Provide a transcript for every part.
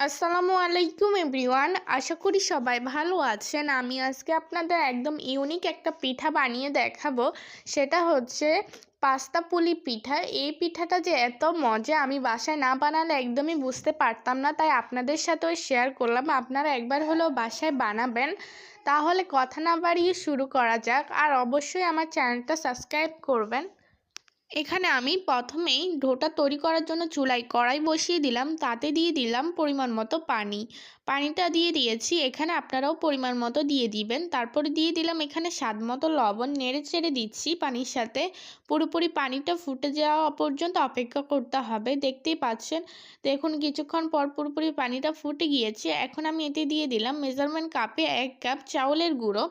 আসসালামু আলাইকুম এভরিওয়ান, আশা করি সবাই ভালো আছেন। আমি আজকে আপনাদের একদম ইউনিক একটা পিঠা বানিয়ে দেখাবো। সেটা হচ্ছে পাস্তা পুলি পিঠা। এই পিঠাটা যে এত মজা, আমি বাসায় না বানালে একদমই বুঝতে পারতাম না। তাই আপনাদের সাথেও শেয়ার করলাম। আপনারা একবার হলেও বাসায় বানাবেন। তাহলে কথা না বাড়িয়ে শুরু করা যাক। আর অবশ্যই আমার চ্যানেলটা সাবস্ক্রাইব করবেন। এখানে আমি প্রথমেই ডোটা তৈরি করার জন্য চুলায় কড়াই বসিয়ে দিলাম। তাতে দিয়ে দিলাম পরিমাণ মতো পানি। পানিটা দিয়ে দিয়েছি। এখানে আপনারাও পরিমাণ মতো দিয়ে দিবেন। তারপরে দিয়ে দিলাম এখানে স্বাদ মতো লবণ। নেড়ে চেড়ে দিচ্ছি পানির সাথে। পুরোপুরি পানিটা ফুটে যাওয়া পর্যন্ত অপেক্ষা করতে হবে। দেখতেই পাচ্ছেন? দেখুন, কিছুক্ষণ পর পুরোপুরি পানিটা ফুটে গিয়েছে। এখন আমি এতে দিয়ে দিলাম মেজারমেন্ট কাপে এক কাপ চাউলের গুঁড়ো।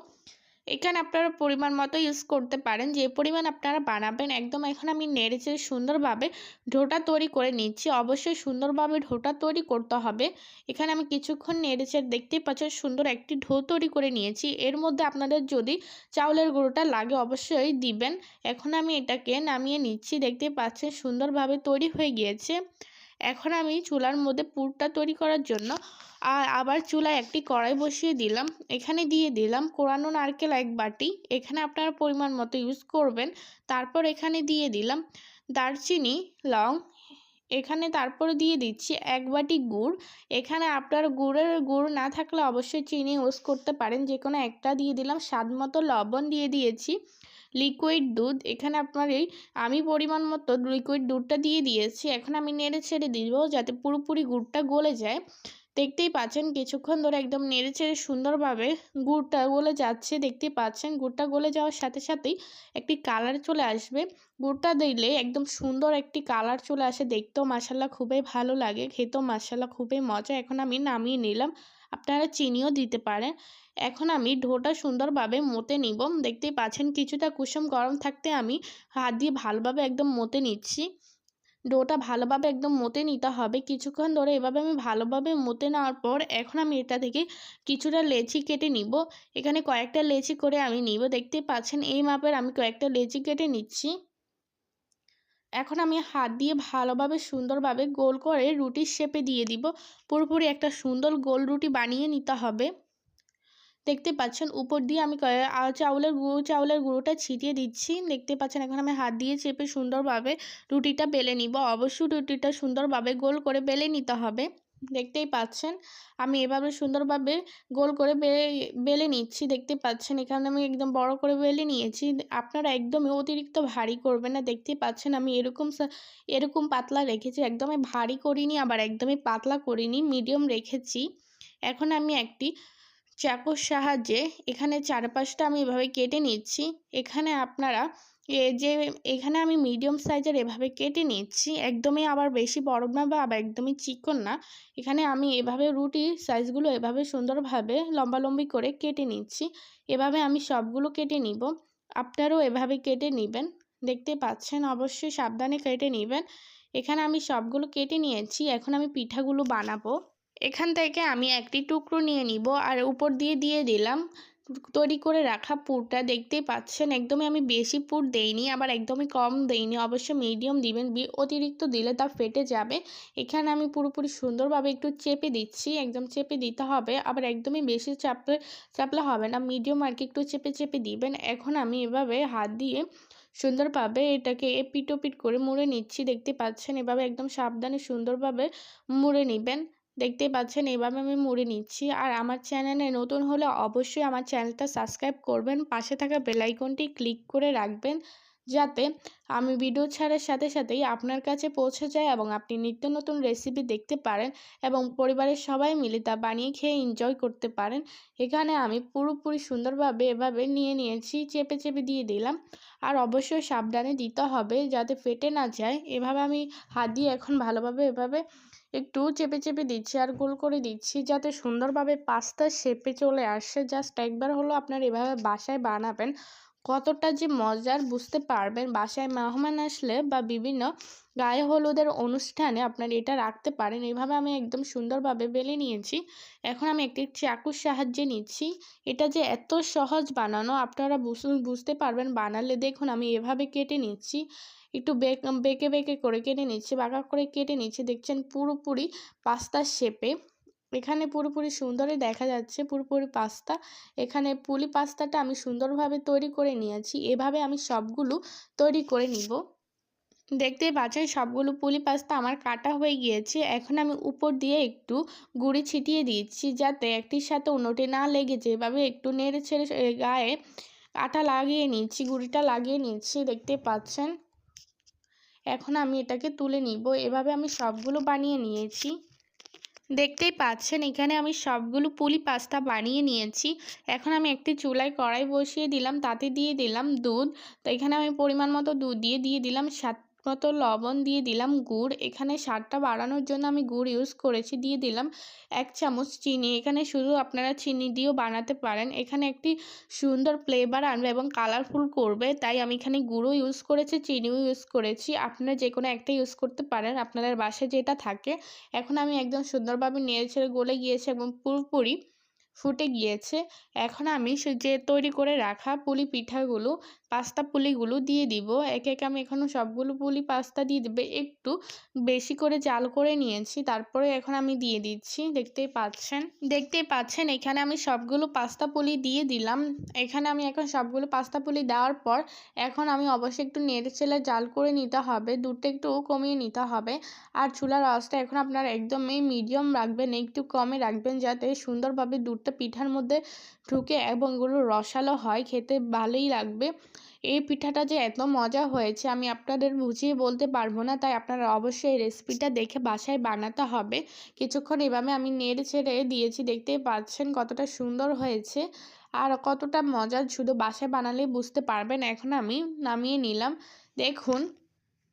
এখানে আপনারা পরিমাণ মতো ইউজ করতে পারেন। যে পরিমাণ আপনারা বানাবেন, একদম এখন আমি নেড়েচে সুন্দরভাবে ঢোটা তৈরি করে নিচ্ছি। অবশ্যই সুন্দরভাবে ঢোটা তৈরি করতে হবে। এখানে আমি কিছুক্ষণ নেড়েচে দেখতেই পাচ্ছেন সুন্দর একটি ঢো তৈরি করে নিয়েছি। এর মধ্যে আপনাদের যদি চাউলের গুঁড়োটা লাগে অবশ্যই দিবেন। এখন আমি এটাকে নামিয়ে নিচ্ছি, দেখতেই পাচ্ছেন সুন্দরভাবে তৈরি হয়ে গিয়েছে। এখন আমি চুলার মধ্যে পুরটা তৈরি করার জন্য আর আবার চুলায় একটি কড়াই বসিয়ে দিলাম। এখানে দিয়ে দিলাম কোরানো নারকেল এক বাটি। এখানে আপনারা পরিমাণ মতো ইউজ করবেন। তারপর এখানে দিয়ে দিলাম দারচিনি, লং। এখানে তারপরে দিয়ে দিচ্ছি এক বাটি গুড়। এখানে আপনার গুড়ের, গুড় না থাকলে অবশ্যই চিনি ইউজ করতে পারেন। যে কোনো একটা দিয়ে দিলাম। স্বাদ মতো লবণ দিয়ে দিয়েছি। লিকুইড দুধ। এখানে আপনার এই আমি পরিমাণ মতো লিকুইড দুধটা দিয়ে দিয়েছি। এখন আমি নেড়ে ছেড়ে দিব যাতে পুরোপুরি গুড়টা গলে যায়। দেখতেই পাচ্ছেন কিছুক্ষণ ধরে একদম নেড়ে চেড়ে সুন্দরভাবে গুড়টা গলে যাচ্ছে, দেখতেই পাচ্ছেন গুড়টা গলে যাওয়ার সাথে সাথেই একটি কালার চলে আসবে। গুড়টা দিলে একদম সুন্দর একটি কালার চলে আসে, দেখতেও মাসাল্লা খুবই ভালো লাগে, খেতেও মাসাল্লা খুবই মজা। এখন আমি নামিয়ে নিলাম, আপনারা চিনিও দিতে পারেন। এখন আমি ঢোটা সুন্দরভাবে মতে নিব, দেখতেই পাচ্ছেন কিছুটা কুসুম গরম থাকতে আমি হাত দিয়ে ভালোভাবে একদম মতে নিচ্ছি। ডোটা ভালোভাবে একদম মতে নিতে হবে। কিছুক্ষণ ধরে এভাবে আমি ভালোভাবে মতে নেওয়ার পর এখন আমি এটা থেকে কিছুটা লেচি কেটে নিব। এখানে কয়েকটা লেচি করে আমি নিব। দেখতে পাচ্ছেন এই মাপের আমি কয়েকটা লেচি কেটে নিচ্ছি। এখন আমি হাত দিয়ে ভালোভাবে সুন্দরভাবে গোল করে রুটির শেপে দিয়ে দিব। পুরোপুরি একটা সুন্দর গোল রুটি বানিয়ে নিতে হবে। দেখতে পাচ্ছেন উপর দিয়ে আমি চাউলের গুঁড়ো চাউলের গুঁড়োটা ছিটিয়ে দিচ্ছি। দেখতে পাচ্ছেন এখন আমি হাত দিয়ে চেপে সুন্দরভাবে রুটিটা বেলে নিব। অবশ্যই রুটিটা সুন্দরভাবে গোল করে বেলে নিতে হবে। দেখতেই পাচ্ছেন আমি এভাবে সুন্দরভাবে গোল করে বেলে নিচ্ছি। দেখতে পাচ্ছেন এখানে আমি একদম বড় করে বেলে নিয়েছি। আপনারা একদমই অতিরিক্ত ভারী করবেন না। দেখতেই পাচ্ছেন আমি এরকম এরকম পাতলা রেখেছি। একদমই ভারী করিনি, আবার একদমই পাতলা করিনি। মিডিয়াম রেখেছি। এখন আমি একটি চাকুর সাহায্যে এখানে চারপাশটা আমি এভাবে কেটে নিচ্ছি। এখানে আপনারা এ যে এখানে আমি মিডিয়াম সাইজের এভাবে কেটে নিচ্ছি। একদমই আবার বেশি বড় না বা আবার একদমই চিকন না। এখানে আমি এভাবে রুটি সাইজগুলো এভাবে সুন্দরভাবে লম্বালম্বি করে কেটে নিচ্ছি। এভাবে আমি সবগুলো কেটে নিব। আপনারাও এভাবে কেটে নেবেন। দেখতে পাচ্ছেন অবশ্যই সাবধানে কেটে নেবেন। এখানে আমি সবগুলো কেটে নিয়েছি। এখন আমি পিঠাগুলো বানাবো। এখান থেকে আমি একটি টুকরো নিয়ে নিব, আর উপর দিয়ে দিয়ে দিলাম। তৈরি করে রাখা পুরটা দেখতেই পাচ্ছেন, একদমই আমি বেশি পুর দেইনি, আবার একদমই কম দেইনি। অবশ্য মিডিয়াম দিবেন অতিরিক্ত দিলে তা ফেটে যাবে। এখানে আমি পুরোপুরি সুন্দরভাবে একটু চেপে দিচ্ছি, একদম চেপে দিতে হবে, আবার একদমই বেশি চাপলে চাপলে হবে না। মিডিয়াম আর কি, একটু চেপে চেপে দিবেন। এখন আমি এভাবে হাত দিয়ে সুন্দরভাবে এটাকে এপিট করে মুড়ে নিচ্ছি, দেখতে পাচ্ছেন? এভাবে একদম সাবধানে সুন্দরভাবে মুড়ে নেবেন। দেখতেই পাচ্ছেন, এভাবে আমি মুড়ে নিচ্ছি। আর আমার চ্যানেলে নতুন হলে অবশ্যই আমার চ্যানেলটা সাবস্ক্রাইব করবেন, পাশে থাকা বেলাইকনটি ক্লিক করে রাখবেন, যাতে আমি ভিডিও ছাড়ার সাথে সাথেই আপনার কাছে পৌঁছে যায় এবং আপনি নিত্য নতুন রেসিপি দেখতে পারেন এবং পরিবারের সবাই মিলে তা বানিয়ে খেয়ে এনজয় করতে পারেন। এখানে আমি পুরোপুরি সুন্দরভাবে এভাবে নিয়ে নিয়েছি, চেপে চেপে দিয়ে দিলাম। আর অবশ্যই সাবধানে দিতে হবে যাতে ফেটে না যায়। এভাবে আমি হাত দিয়ে এখন ভালোভাবে এভাবে একটু চেপে চেপে দিচ্ছি আর গোল করে দিচ্ছি যাতে সুন্দরভাবে পাস্তা শেপে চলে আসে। জাস্ট একবার হলো আপনার এভাবে বাসায় বানাবেন। কতটা যে মজার বুঝতে পারবেন বাসায় মেহমান আসলে বা বিভিন্ন গায়ে হলুদের অনুষ্ঠানে আপনার এটা রাখতে পারেন। এভাবে আমি একদম সুন্দরভাবে বেলে নিয়েছি। এখন আমি একটি চাকুর সাহায্যে নিচ্ছি। এটা যে এত সহজ বানানো, আপনারা বুঝতে পারবেন বানালে। দেখুন, আমি এভাবে কেটে নিচ্ছি। একটু বেঁকে বেঁকে করে কেটে নিচ্ছি, বাঁকা করে কেটে নিচ্ছি। দেখছেন পুরোপুরি পাস্তার শেপে এখানে পুরোপুরি সুন্দরই দেখা যাচ্ছে, পুরোপুরি পাস্তা। এখানে পুলি পাস্তাটা আমি সুন্দরভাবে তৈরি করে নিয়েছি। এভাবে আমি সবগুলো তৈরি করে নিব। দেখতেই পাচ্ছেন, সবগুলো পুলি পাস্তা আমার কাটা হয়ে গিয়েছে। এখন আমি উপর দিয়ে একটু গুঁড়ি ছিটিয়ে দিচ্ছি যাতে একটির সাথে অন্যটি না লেগে যায়। এভাবে একটু নেড়ে ছেড়ে গায়ে আটা লাগিয়ে নিচ্ছি, গুঁড়িটা লাগিয়ে নিচ্ছি, দেখতে পাচ্ছেন? এখন আমি এটাকে তুলে নিব। এভাবে আমি সবগুলো বানিয়ে নিয়েছি। দেখতেই পাচ্ছেন, এখানে আমি সবগুলো পুলি পাস্তা বানিয়ে নিয়েছি। এখন আমি একটি চুলায় কড়াই বসিয়ে দিলাম, তাতে দিয়ে দিলাম দুধ। তো এখানে আমি পরিমাণ মতো দুধ দিয়ে দিয়ে দিলাম সাত মতো লবণ দিয়ে দিলাম গুড়। এখানে স্বাদটা বাড়ানোর জন্য আমি গুড় ইউজ করেছি। দিয়ে দিলাম এক চামচ চিনি। এখানে শুধু আপনারা চিনি দিয়েও বানাতে পারেন। এখানে একটি সুন্দর ফ্লেভার আনবে এবং কালারফুল করবে। তাই আমি এখানে গুঁড়ো ইউজ করেছি, চিনিও ইউজ করেছি। আপনারা যে কোনো একটা ইউজ করতে পারেন। আপনাদের বাসায় যেটা থাকে। এখন আমি একদম সুন্দরভাবে নেড়ে ছেড়ে গলে গিয়েছে এবং পুরোপুরি ফুটে গিয়েছে। এখন আমি যে তৈরি করে রাখা পুলি পিঠাগুলো, পাস্তা পুলিগুলো দিয়ে দিব। একে একে আমি এখনও সবগুলো পুলি পাস্তা দিয়ে দেবে, একটু বেশি করে জাল করে নিয়েছি। তারপরে এখন আমি দিয়ে দিচ্ছি, দেখতেই পাচ্ছেন। দেখতেই পাচ্ছেন, এখানে আমি সবগুলো পাস্তা পুলি দিয়ে দিলাম। এখানে আমি এখন সবগুলো পাস্তা পুলি দেওয়ার পর এখন আমি অবশ্যই একটু নেড়ে চেলে জাল করে নিতে হবে, দুধটা একটু কমিয়ে নিতে হবে। আর চুলার আওয়াজটা এখন আপনার একদমই মিডিয়াম রাখবেন, একটু কমে রাখবেন, যাতে সুন্দরভাবে দুধটা পিঠার মধ্যে ঢুকে এবং এগুলো রসালো হয়, খেতে ভালোই লাগবে। এই পিঠাটা যে এত মজা হয়েছে, আমি আপনাদের বুঝিয়ে বলতে পারব না, তাই আপনারা অবশ্যই এই রেসিপিটা দেখে বাসায় বানাতে হবে। কিছুক্ষণ এভাবে আমি নেড়ে ছেড়ে দিয়েছি, দেখতেই পাচ্ছেন কতটা সুন্দর হয়েছে। আর কতটা মজার শুধু বাসায় বানালেই বুঝতে পারবেন। এখন আমি নামিয়ে নিলাম। দেখুন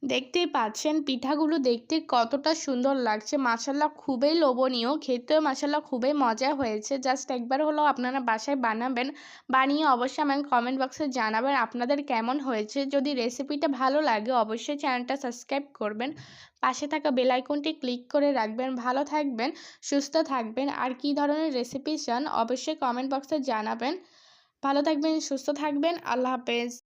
দেখতেই পাচ্ছেন, পিঠাগুলো দেখতে কতটা সুন্দর লাগছে। মাসাল্লাহ খুবই লোভনীয়। খেতেও মাসাল্লাহ খুবই মজা হয়েছে। জাস্ট একবার হলেও আপনারা বাসায় বানাবেন, বানিয়ে অবশ্যই আমাকে কমেন্ট বক্সে জানাবেন আপনাদের কেমন হয়েছে। যদি রেসিপিটা ভালো লাগে, অবশ্যই চ্যানেলটা সাবস্ক্রাইব করবেন। পাশে থাকা বেলাইকনটি ক্লিক করে রাখবেন। ভালো থাকবেন, সুস্থ থাকবেন। আর কি ধরনের রেসিপি চান, অবশ্যই কমেন্ট বক্সে জানাবেন। ভালো থাকবেন, সুস্থ থাকবেন। আল্লাহ হাফেজ।